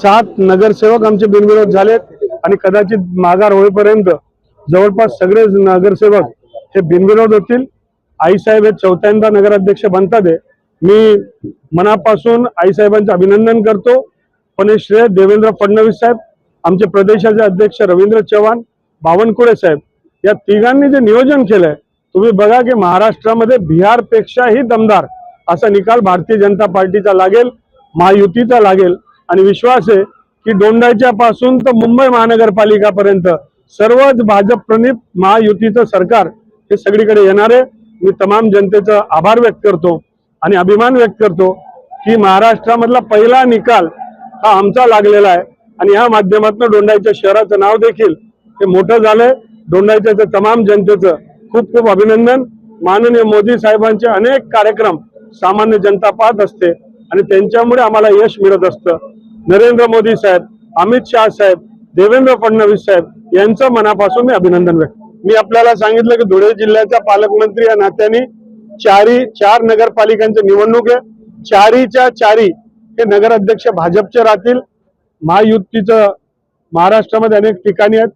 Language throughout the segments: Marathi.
सात नगरसेवक आमचे बिनविरोध झालेत आणि कदाचित माघार होईपर्यंत जवळपास सगळे नगरसेवक हे बिनविरोध होतील. आईसाहेब हे चौथ्यांदा नगराध्यक्ष बनतात आहे. मी मनापासून आईसाहेबांचं अभिनंदन करतो. पण हे श्रेय देवेंद्र फडणवीस साहेब आमचे प्रदेशाचे अध्यक्ष रवींद्र चव्हाण बावनकुळे साहेब या तिघांनी जे नियोजन केलंय तुम्ही बघा की महाराष्ट्रामध्ये बिहारपेक्षाही दमदार असा निकाल भारतीय जनता पार्टीचा लागेल महायुतीचा लागेल. आणि विश्वास आहे की दोंडाच्या पासून तर मुंबई महानगरपालिकापर्यंत सर्वच भाजप प्रणित महायुतीचं सरकार हे सगळीकडे येणार आहे. मी तमाम जनतेचा आभार व्यक्त करतो आणि अभिमान व्यक्त करतो की महाराष्ट्रामधला पहिला निकाल हा आमचा लागलेला आहे. आणि या माध्यमातून डोंडाईच्या शहराचं नाव देखील हे मोठं झालंय. डोंडाईच्या तमाम जनतेचं खूप खूप अभिनंदन. माननीय मोदी साहेबांचे अनेक कार्यक्रम सामान्य जनता पाहत असते. आणि त्यांच्यामुळे आम्हाला यश मिळत असतं. नरेंद्र मोदी साहेब अमित शाह साहेब देवेंद्र फडणवीस साहेब यांचं मनापासून मी अभिनंदन व्यक्त मी आपल्याला सांगितलं की धुळे जिल्ह्याच्या पालकमंत्री या नात्याने चारी चार नगरपालिकांची निवडणूक आहे. चारीच्या चारी हे नगराध्यक्ष भाजपचे राहतील. महायुतीचं महाराष्ट्रामध्ये अनेक ठिकाणी आहेत.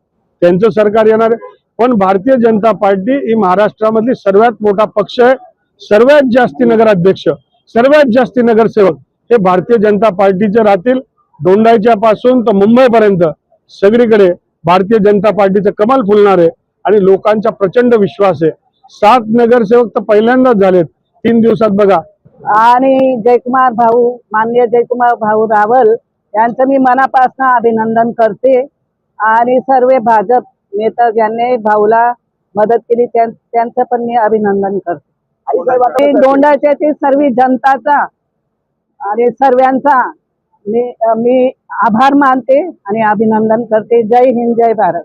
त्यांचं सरकार येणार आहे. पण भारतीय जनता पार्टी ही महाराष्ट्रामधली सर्वात मोठा पक्ष आहे. सर्वात जास्ती नगराध्यक्ष. सर्वात जास्ती नगरसेवक हे भारतीय जनता पार्टीचे राहतील. दोंडाईच्या पासून तर मुंबईपर्यंत सगळीकडे भारतीय जनता पार्टीचं कमाल फुलणार आहे आणि लोकांचा प्रचंड विश्वास आहे. सात नगरसेवक तर पहिल्यांदाच झालेत. तीन दिवसात बघा. आणि जयकुमार भाऊ माननीय जयकुमार भाऊ रावल यांचं मी मनापासून अभिनंदन करते. आणि सर्व भाजप नेता ज्यांनी भाऊला मदत केली त्यांचं पण मी अभिनंदन करते. दोंडाच्या सर्व जनताचा आणि सर्वांचा मी मी आभार मानते आणि अभिनंदन करते. जय हिंद जय भारत.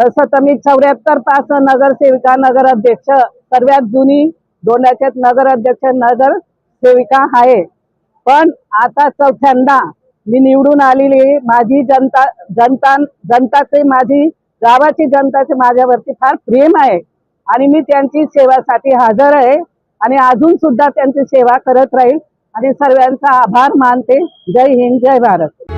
तसं तर मी चौऱ्याहत्तर पास नगरसेविका नगर अध्यक्ष सर्वात जुनी दोंडाच्यात नगराध्यक्ष नगर सेविका आहे. पण आता चौथ्यांदा मी निवडून आलेली माझी जनता जनता जनताचे माझी गावाची जनताचे माझ्यावरती फार प्रेम आहे. आणि मी त्यांची सेवासाठी हजर आहे. आणि अजून सुद्धा त्यांची सेवा करत राहील. आणि सर्वांचा आभार मानते. जय हिंद जय भारत.